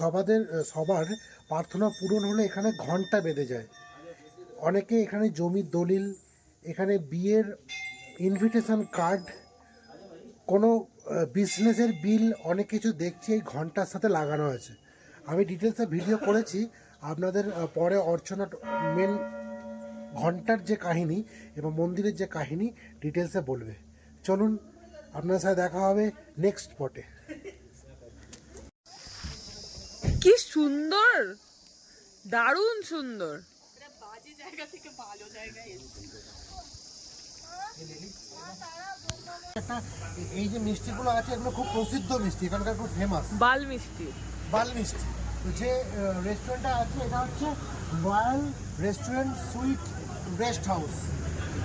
সবাদের সবার প্রার্থনা পূরণ হলে এখানে ঘণ্টা বেঁধে যায়। অনেকে এখানে জমির দলিল, এখানে বিয়ের ইনভিটেশন কার্ড কোনো বিজনেসের বিল অনেক কিছু দেখছি, এই ঘণ্টার সাথে লাগানো আছে। আমি ডিটেলসে ভিডিও করেছি, আপনাদের পরে অর্চনা মেন ঘণ্টার যে কাহিনী এবং মন্দিরের যে কাহিনী ডিটেলসে বলবে। চলুন, আপনার সাথে দেখা হবে নেক্সট স্পটে কি সুন্দর! দারুণ সুন্দর। একটা এই যে মিষ্টিগুলো আছে এগুলো খুব প্রসিদ্ধ মিষ্টি এখানকার খুব ফেমাস বাল মিষ্টি। বাল মিষ্টি। তো যে রেস্টুরেন্টটা আছে এটা হচ্ছে royal restaurant sweet guest house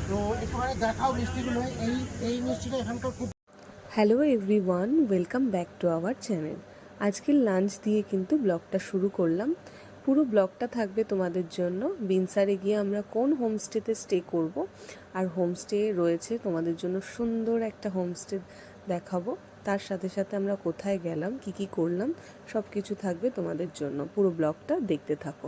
তো একটুখানি দেখাও মিষ্টিগুলো এই এই মিষ্টিটা এখানকার খুব hello everyone welcome back to our channel আজকের লাঞ্চ দিয়ে কিন্তু ব্লগটা শুরু করলাম। পুরো ব্লগটা থাকবে তোমাদের জন্য। বিনসারে গিয়ে আমরা কোন হোমস্টেতে স্টে করব আর হোমস্টে রয়েছে তোমাদের জন্য সুন্দর একটা হোমস্টে দেখাবো। তার সাথে সাথে আমরা কোথায় গেলাম কি কি করলাম সব কিছু থাকবে তোমাদের জন্য। পুরো ব্লগটা দেখতে থাকো।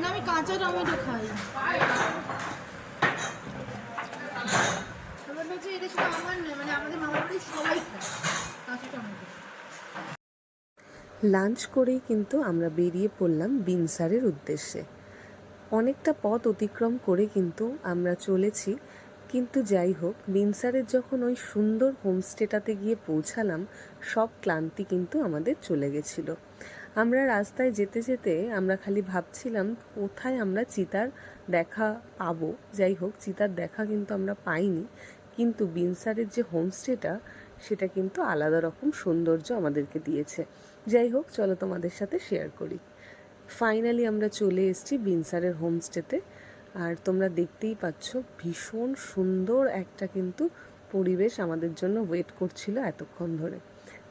না আমি কাঁচা টমেটো খাই। হচ্ছে এটা শুধু আমার নয় মানে আমাদের বাড়ির সবাই কাঁচা টমেটো লাঞ্চ করেই কিন্তু আমরা বেরিয়ে পড়লাম বিনসারের উদ্দেশ্যে। অনেকটা পথ অতিক্রম করে কিন্তু আমরা চলেছি, কিন্তু যাই হোক, বিনসারের যখন ওই সুন্দর হোমস্টেটাতে গিয়ে পৌঁছালাম, সব ক্লান্তি কিন্তু আমাদের চলে গেছিল। আমরা রাস্তায় যেতে যেতে আমরা খালি ভাবছিলাম, কোথায় আমরা চিতার দেখা পাবো? যাই হোক, চিতার দেখা কিন্তু আমরা পাইনি। কিন্তু বিনসারের যে হোমস্টেটা, সেটা কিন্তু আলাদা রকম সৌন্দর্য আমাদেরকে দিয়েছে। যাই হোক, চলো তোমাদের সাথে শেয়ার করি। ফাইনালি আমরা চলে এসেছি বিনসারের হোমস্টেতে। আর তোমরা দেখতেই পাচ্ছ, ভীষণ সুন্দর একটা কিন্তু পরিবেশ আমাদের জন্য ওয়েট করছিল এতক্ষণ ধরে।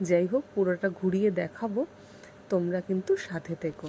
যাই হোক, পুরোটা ঘুরিয়ে দেখাবো। তোমরা কিন্তু সাথে থেকো।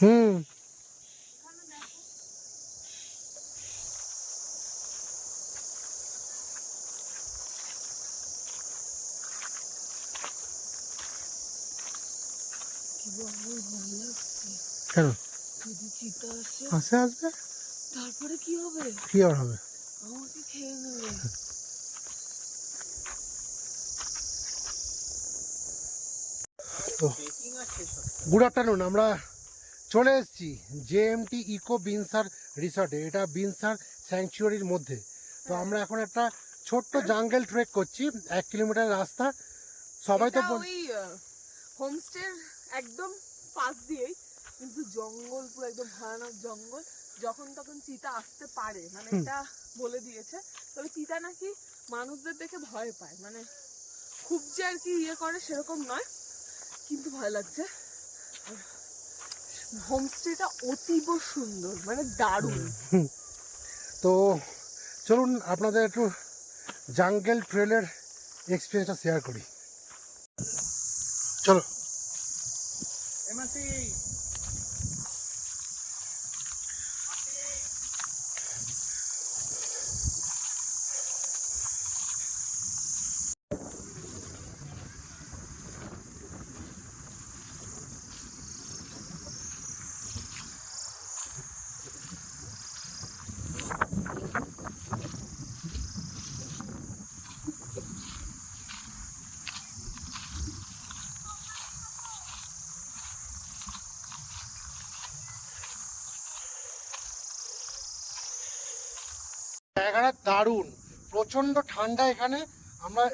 হুম। কেন? আসে আসবে? তারপরে কি হবে? কি আর হবে? তো গুড আফটারনুন আমরা চলে এসেছি জেএমটি ইকো বিনসার রিসর্টে এটা বিনসার স্যাংচুয়ারির মধ্যে। তো আমরা এখন একটা ছোট্ট জাঙ্গল ট্রেক করছি এক কিলোমিটার রাস্তা। সবাই তো হোমস্টের একদম পাশ দিয়েই কিন্তু জঙ্গল পুরো একদম ভয়ানক জঙ্গল। যখন তখন চিতা আসতে পারে মানে এটা বলে দিয়েছে। তবে চিতা নাকি মানুষদের দেখে ভয় পায় মানে খুব যে আর কি ইয়ে করে সেরকম নয় কিন্তু ভয় লাগছে। হোমস্টেটা অতীব সুন্দর মানে দারুণ। তো চলুন আপনাদের একটু জাঙ্গেল ট্রেলের এক্সপিরিয়েন্সটা শেয়ার করি। চলো। জায়গাটা দারুণ প্রচণ্ড ঠান্ডা এখানে। আমরা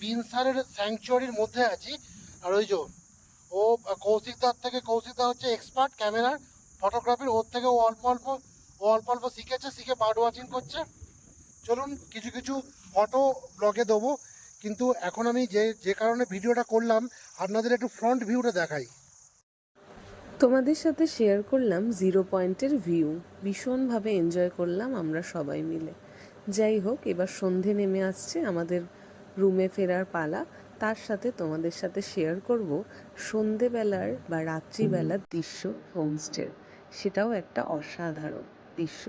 বিনসারের স্যাংচুয়ারির মধ্যে আছি। আর ওই যে, ও কৌশিকদার থেকে কৌশিকদা হচ্ছে এক্সপার্ট ক্যামেরার ফটোগ্রাফির ওর থেকে ও অল্প অল্প, ও অল্প অল্প শিখেছে, শিখে বার্ড ওয়াচিং করছে। চলুন, কিছু কিছু ফটো ব্লগে দেবো। কিন্তু এখন আমি যে যে কারণে ভিডিওটা করলাম, আপনাদের একটু ফ্রন্ট ভিউটা দেখাই। তোমাদের সাথে শেয়ার করলাম জিরো পয়েন্টের ভিউ ভীষণভাবে এনজয় করলাম আমরা সবাই মিলে। যাই হোক এবার সন্ধে নেমে আসছে আমাদের রুমে ফেরার পালা। তার সাথে তোমাদের সাথে শেয়ার করব সন্ধেবেলার বা রাত্রিবেলার দৃশ্য হোমস্টের সেটাও একটা অসাধারণ দৃশ্য।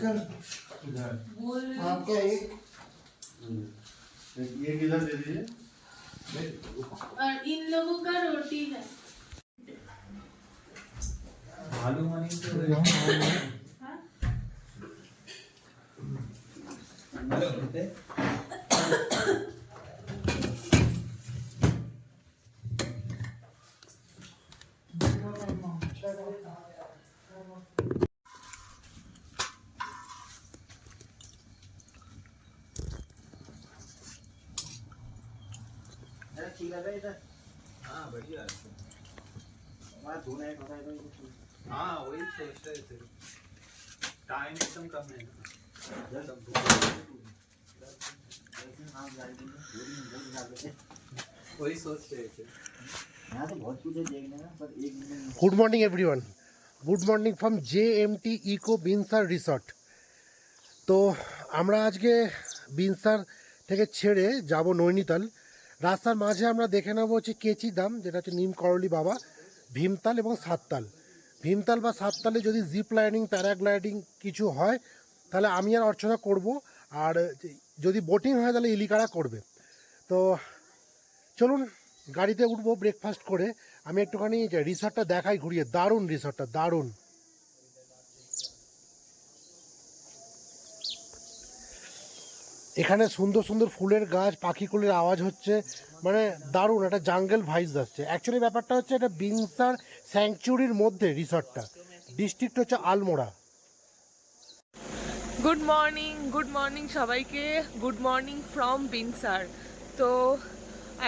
चिकन आपका एक ये किधर दे दीजिए। और इन लोगों का रोटी है। आलू मनी तो हेलो कितने हाँ बढ़िया है हाँ वही सोच रहे थे टाइम एकदम कम है ना वही सोच रहे थे यहाँ तो बहुत कुछ है देखने में पर एक दिन में good morning everyone good morning from J M T eco Binsar resort তো আমরা আজকে বিনসার থেকে ছেড়ে যাব নৈনিতাল রাস্তার মাঝে আমরা দেখে নেব হচ্ছে কেচি দাম, যেটা হচ্ছে নিম করলি বাবা, ভীমতাল এবং সাততাল। ভীমতাল বা সাততালে যদি জিপ লাইনিং প্যারাগ্লাইডিং কিছু হয়, তাহলে আমি আর অর্চনা করব, আর যদি বোটিং হয় তাহলে ইলিকারা করবে। তো চলুন, গাড়িতে উঠবো ব্রেকফাস্ট করে। আমি একটুখানি রিসর্টটা দেখাই ঘুরিয়ে, দারুণ রিসর্টটা দারুণ। এখানে সুন্দর সুন্দর ফুলের গাছ পাখিকুলের আওয়াজ হচ্ছে মানে দারুণ, একটা জাঙ্গল ভাইস আসছে। অ্যাকচুয়ালি ব্যাপারটা হচ্ছে এটা বিংসার স্যাংচুরির মধ্যে রিসর্টটা। ডিস্ট্রিক্ট হচ্ছে Almora. Good morning good morning সবাইকে। গুড মর্নিং ফ্রম বিনসার তো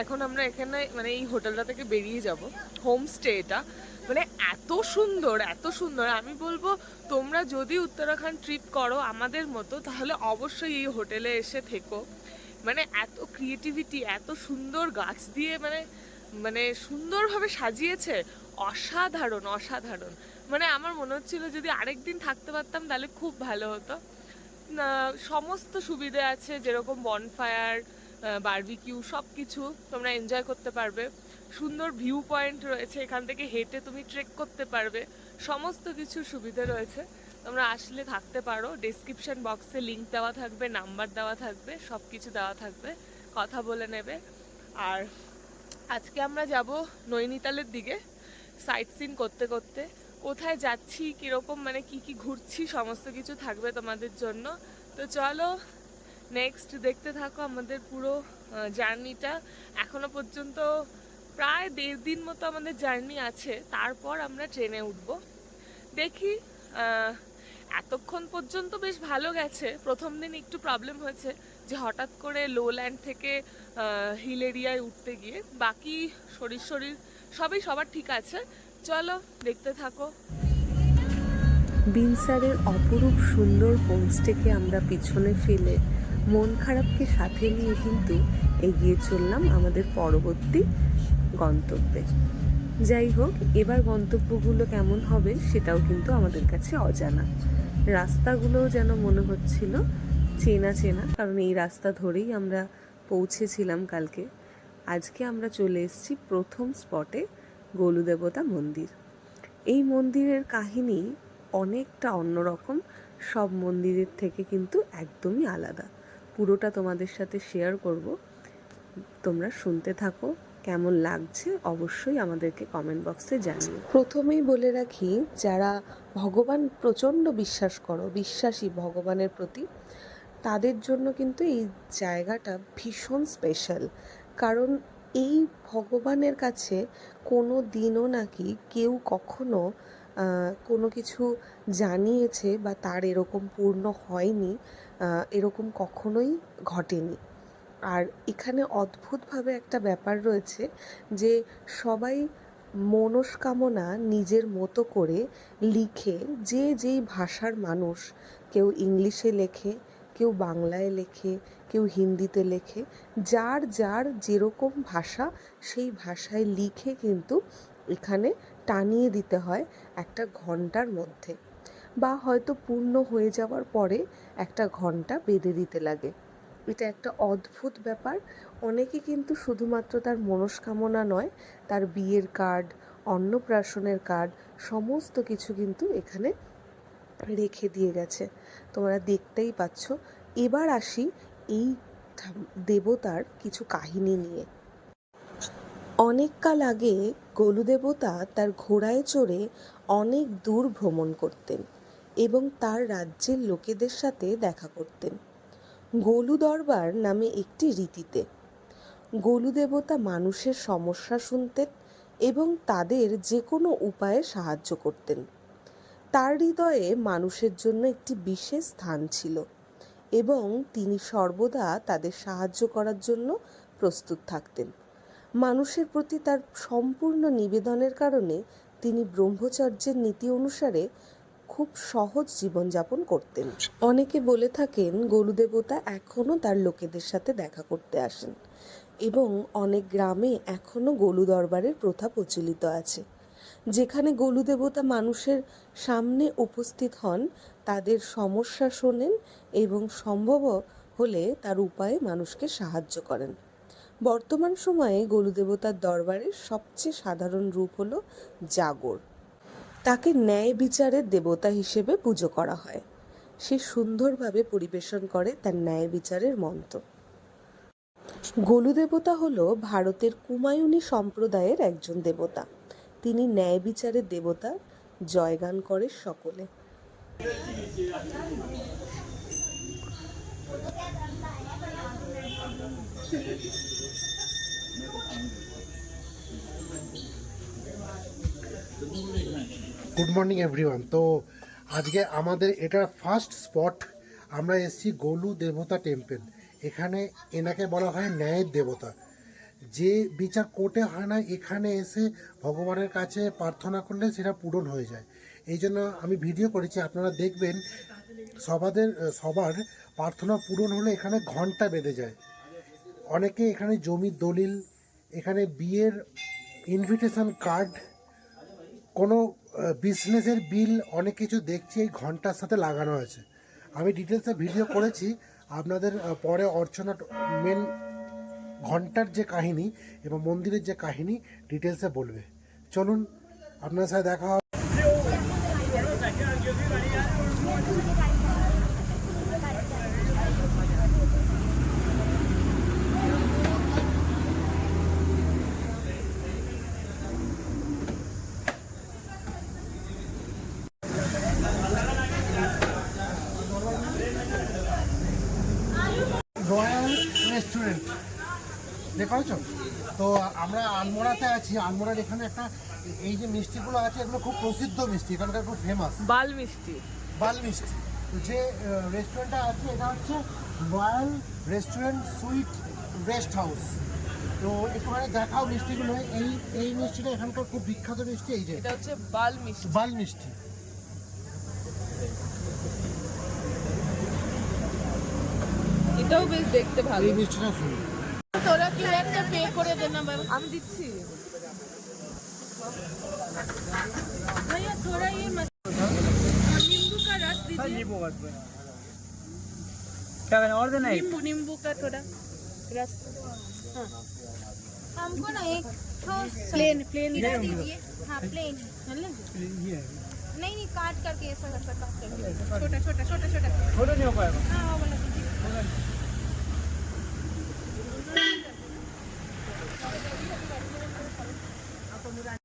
এখন আমরা এখানে মানে এই হোটেলটা থেকে বেরিয়ে যাব। হোমস্টে এটা মানে এত সুন্দর এত সুন্দর। আমি বলব, তোমরা যদি উত্তরাখণ্ড ট্রিপ করো আমাদের মতো, তাহলে অবশ্যই এই হোটেলে এসে থেকো। মানে এত ক্রিয়েটিভিটি এত সুন্দর গাছ দিয়ে মানে মানে সুন্দরভাবে সাজিয়েছে। অসাধারণ অসাধারণ। মানে আমার মনে হচ্ছিল যদি আরেকদিন থাকতে পারতাম, তাহলে খুব ভালো হতো। সমস্ত সুবিধে আছে, যেরকম বনফায়ার বারবিকিউ সব কিছু তোমরা এনজয় করতে পারবে। সুন্দর ভিউ পয়েন্ট রয়েছে, এখান থেকে হেঁটে তুমি ট্রেক করতে পারবে। সমস্ত কিছু সুবিধে রয়েছে। তোমরা আসলে থাকতে পারো ডেসক্রিপশন বক্সে লিঙ্ক দেওয়া থাকবে নাম্বার দেওয়া থাকবে সব কিছু দেওয়া থাকবে, কথা বলে নেবে। আর আজকে আমরা যাব নৈনিতালের দিকে সাইট সিন করতে করতে। কোথায় যাচ্ছি, কীরকম মানে কি কি ঘুরছি, সমস্ত কিছু থাকবে তোমাদের জন্য। তো চলো নেক্সট দেখতে থাকো আমাদের পুরো জার্নিটা এখনও পর্যন্ত প্রায় দেড় দিন মতো আমাদের জার্নি আছে, তারপর আমরা ট্রেনে উঠব। দেখি এতক্ষণ পর্যন্ত বেশ ভালো গেছে। প্রথম দিন একটু প্রবলেম হয়েছে যে হঠাৎ করে লো ল্যান্ড থেকে হিল এরিয়ায় উঠতে গিয়ে বাকি শরীর শরীর সবই সবার ঠিক আছে। চলো, দেখতে থাকো। বিনসারের অপরূপ সুন্দর হোমস্টেকে আমরা পিছনে ফেলে মন খারাপকে সাথে নিয়ে কিন্তু এগিয়ে চললাম আমাদের পরবর্তী গন্তব্যে। যাই হোক, এবার গন্তব্যগুলো কেমন হবে সেটাও কিন্তু আমাদের কাছে অজানা। রাস্তাগুলোও যেন মনে হচ্ছিল চেনা চেনা, কারণ এই রাস্তা ধরেই আমরা পৌঁছেছিলাম কালকে। আজকে আমরা চলে এসেছি প্রথম স্পটে গোলুদেবতা মন্দির। এই মন্দিরের কাহিনী অনেকটা অন্যরকম, সব মন্দিরের থেকে কিন্তু একদমই আলাদা। পুরোটা তোমাদের সাথে শেয়ার করব। তোমরা শুনতে থাকো, কেমন লাগছে অবশ্যই আমাদেরকে কমেন্ট বক্সে জানিও। প্রথমেই বলে রাখি, যারা ভগবান প্রচণ্ড বিশ্বাস করো, বিশ্বাসী ভগবানের প্রতি, তাদের জন্য কিন্তু এই জায়গাটা ভীষণ স্পেশাল কারণ এই ভগবানের কাছে কোনো দিনও নাকি কেউ কখনো কোনো কিছু জানিয়েছে বা তার এরকম পূর্ণ হয়নি এরকম কখনোই ঘটেনি। আর এখানে অদ্ভুতভাবে একটা ব্যাপার রয়েছে যে সবাই মনস্কামনা নিজের মতো করে লিখে যে যেই ভাষার মানুষ, কেউ ইংলিশে লেখে, কেউ বাংলায় লেখে, কেউ হিন্দিতে লেখে, যার যার যেরকম ভাষা সেই ভাষায় লিখে কিন্তু এখানে টানিয়ে দিতে হয় একটা ঘণ্টার মধ্যে বা হয়তো পূর্ণ হয়ে যাওয়ার পরে একটা ঘণ্টা বেঁধে দিতে লাগে। এটা একটা অদ্ভুত ব্যাপার। অনেকে কিন্তু শুধুমাত্র তার মনস্কামনা নয়, তার বিয়ের কার্ড অন্নপ্রাশনের কার্ড সমস্ত কিছু কিন্তু এখানে রেখে দিয়ে গেছে। তোমরা দেখতেই পাচ্ছ। এবার আসি এই দেবতার কিছু কাহিনী নিয়ে। অনেককাল আগে গোলু দেবতা তার ঘোড়ায় চড়ে অনেক দূর ভ্রমণ করতেন এবং তার রাজ্যের লোকেদের সাথে দেখা করতেন। গোলু দরবার নামে একটি রীতিতে। গোলু দেবতা মানুষের সমস্যা শুনতেন এবং তাদের যে কোনো উপায়ে সাহায্য করতেন। তার হৃদয়ে মানুষের জন্য একটি বিশেষ স্থান ছিল এবং তিনি সর্বদা তাদের সাহায্য করার জন্য প্রস্তুত থাকতেন। মানুষের প্রতি তার সম্পূর্ণ নিবেদনের কারণে তিনি ব্রহ্মচর্যের নীতি অনুসারে খুব সহজ জীবনযাপন করতেন। অনেকে বলে থাকেন, গরুদেবতা এখনও তার লোকেদের সাথে দেখা করতে আসেন এবং অনেক গ্রামে এখনও গোলু দরবারের প্রথা প্রচলিত আছে। যেখানে গোলু দেবতা মানুষের সামনে উপস্থিত হন, তাদের সমস্যা শোনেন এবং সম্ভব হলে তার উপায়ে মানুষকে সাহায্য করেন। বর্তমান সময়ে গোলু দেবতার দরবারের সবচেয়ে সাধারণ রূপ হলো জাগর। তাকে ন্যায় বিচারের দেবতা হিসেবে পুজো করা হয়। সে সুন্দরভাবে পরিবেশন করে তার ন্যায় বিচারের মন্ত্র। গোলু দেবতা হল ভারতের কুমায়ুনি সম্প্রদায়ের একজন দেবতা। তিনি ন্যায় বিচারের দেবতা, জয়গান করে সকলে। গুড মর্নিং এভরিওয়ান তো আজকে আমাদের এটা ফার্স্ট স্পট আমরা এসেছি গোলু দেবতা টেম্পল এখানে এনাকে বলা হয় ন্যায়ের দেবতা। যে বিচার কোর্টে হয় না, এখানে এসে ভগবানের কাছে প্রার্থনা করলে সেটা পূরণ হয়ে যায়। এই জন্য আমি ভিডিও করেছি, আপনারা দেখবেন সবাদের, সবার প্রার্থনা পূরণ হলে এখানে ঘণ্টা বেঁধে যায়। অনেকে এখানে জমির দলিল, এখানে বিয়ের ইনভিটেশন কার্ড কোনো বিজনেসের বিল অনেক কিছু দেখছি, এই ঘণ্টার সাথে লাগানো আছে। আমি ডিটেলসে ভিডিও করেছি, আপনাদের পরে অর্চনা মেন ঘণ্টার যে কাহিনী এবং মন্দিরের যে কাহিনী ডিটেলসে বলবে। চলুন, আপনার সাথে দেখা হবে রয়্যাল রেস্টুরেন্ট হয়েছ তো আমরা আলমোড়াতে আছি। আলমোড়ার এখানে একটা এই যে মিষ্টিগুলো আছে এগুলো খুব প্রসিদ্ধ মিষ্টি। এখানকার খুব ফেমাস বাল মিষ্টি। বাল মিষ্টি। তো যে রেস্টুরেন্টটা আছে এটা হচ্ছে royal restaurant sweet rest house তো একটুখানি দেখাও মিষ্টিগুলো। এই এই মিষ্টিটা এখানকার খুব বিখ্যাত মিষ্টি এই যে। এটা হচ্ছে বাল মিষ্টি। বাল মিষ্টি। এটাও বেশ দেখতে ভালো। এই মিষ্টিটা শুনুন তোরা কি একটা পে করে দে না বাবা আমি দিচ্ছি भैया थोड़ा ये मस- नींबू का रस दीजिए क्या कहना और देना नींबू नींबू का थोड़ा रस हाँ हमको ना एक प्लेन प्लेन दे दीजिए हाँ प्लेन नहीं नहीं काट करके ऐसा ऐसा काट करके छोटा छोटा छोटा छोटा छोटा नहीं हो पाएगा हाँ वो वाला con